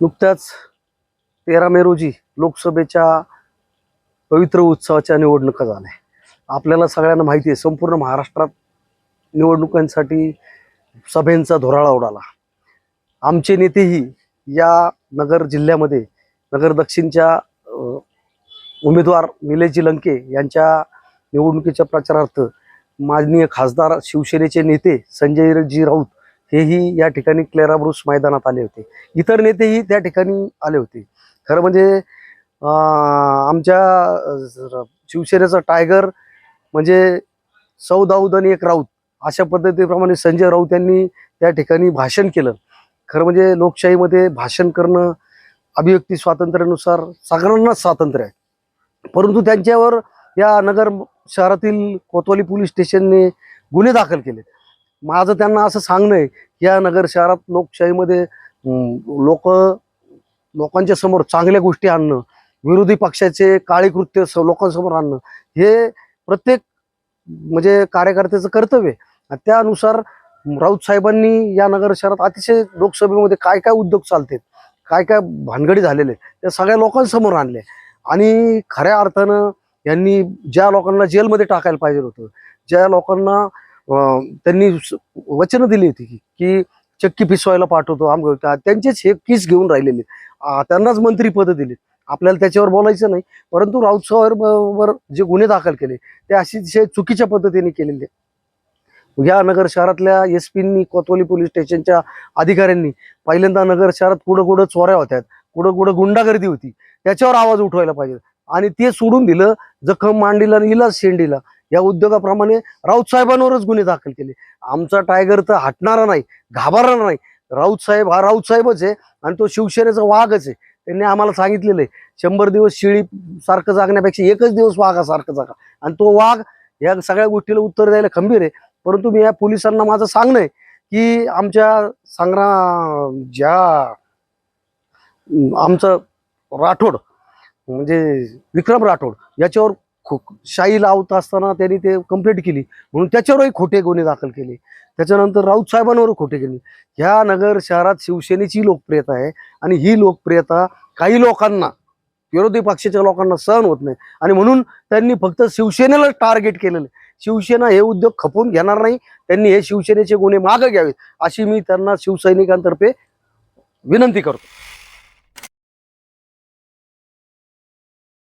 नुकत्याच तेरा मे रोजी लोकसभेच्या पवित्र उत्सवाच्या निवडणुका झाल्या. आपल्याला सगळ्यांना माहिती आहे संपूर्ण महाराष्ट्रात निवडणुकांसाठी सभेंचा धुराळा उडाला. आमचे नेतेही या नगर जिल्ह्यामध्ये नगर दक्षिणच्या उमेदवार निलेजी लंके यांच्या निवडणुकीच्या प्रचारार्थ माननीय खासदार शिवसेनेचे नेते संजयजी राऊत हेही या ठिकाणी क्लेराब्रुस मैदानात आले होते. इतर नेतेही त्या ठिकाणी आले होते. खरं म्हणजे आमच्या शिवसेनेचा टायगर म्हणजे सौ दाऊद आणि एक राऊत अशा पद्धतीप्रमाणे संजय राऊत यांनी त्या ठिकाणी भाषण केलं. खरं म्हणजे लोकशाहीमध्ये भाषण करणं अभिव्यक्ती स्वातंत्र्यानुसार सगळ्यांनाच स्वातंत्र्य आहे. परंतु त्यांच्यावर या नगर शहरातील कोतवाली पोलीस स्टेशनने गुन्हे दाखल केले. माझं त्यांना असं सांगणं आहे या नगर शहरात लोकशाहीमध्ये लोक लोकांच्या समोर चांगल्या गोष्टी आणणं विरोधी पक्षाचे काळी कृत्य लोकांसमोर आणणं हे प्रत्येक म्हणजे कार्यकर्त्याचं कर्तव्य आहे. आणि त्यानुसार राऊत साहेबांनी या नगर शहरात अतिशय लोकसभेमध्ये काय काय उद्योग चालते काय काय भानगडी झालेले त्या सगळ्या लोकांसमोर आणले. आणि खऱ्या अर्थानं यांनी ज्या लोकांना जेलमध्ये टाकायला पाहिजे होतं ज्या लोकांना त्यांनी वचनं दिली होती की- की चक्की पिसवायला पाठवतो आम त्यांचेच हे किस घेऊन राहिलेले. त्यांनाच मंत्रीपद दिली. आपल्याला त्याच्यावर बोलायचं नाही परंतु राऊत साहेबांवर जे गुन्हे दाखल केले ते अतिशय चुकीच्या पद्धतीने केलेले. या नगर शहरातल्या एस पींनी कोतवाली पोलीस स्टेशनच्या अधिकाऱ्यांनी पहिल्यांदा नगर शहरात कुठं कुठं चोऱ्या होत्यात कुठं कुठं गुंडागर्दी होती त्याच्यावर आवाज उठवायला पाहिजे. आणि ते सोडून दिलं जखम मांडीला आणि इलाज शेंडीला. या उद्योगाप्रमाणे राऊत साहेबांवरच गुन्हे दाखल केले. आमचा टायगर तर हटणारा नाही घाबरणार नाही. राऊत साहेब हा राऊत साहेबच आहे आणि तो शिवसेनेचा वाघच आहे. त्यांनी आम्हाला सांगितलेलं आहे शंभर दिवस शिळी सारखं जागण्यापेक्षा एकच दिवस वाघासारखं जागा. आणि तो वाघ या सगळ्या गोष्टीला उत्तर द्यायला खंबीर आहे. परंतु मी या पोलिसांना माझं सांगणं आहे की आमच्या सांगणा ज्या आमचं राठोड म्हणजे विक्रम राठोड याच्यावर खो शाही लावत असताना त्यांनी ते कंप्लेंट केली. म्हणून त्याच्यावरही खोटे गुन्हे दाखल केले. त्याच्यानंतर राऊत साहेबांवर खोटे केले. ह्या नगर शहरात शिवसेनेची लोकप्रियता आहे आणि ही लोकप्रियता काही लोकांना विरोधी पक्षाच्या लोकांना सहन होत नाही. आणि म्हणून त्यांनी फक्त शिवसेनेला टार्गेट केलेलं आहे. शिवसेना हे उद्योग खपवून घेणार नाही. त्यांनी हे शिवसेनेचे गुन्हे मागे घ्यावेत अशी मी त्यांना शिवसैनिकांतर्फे विनंती करतो.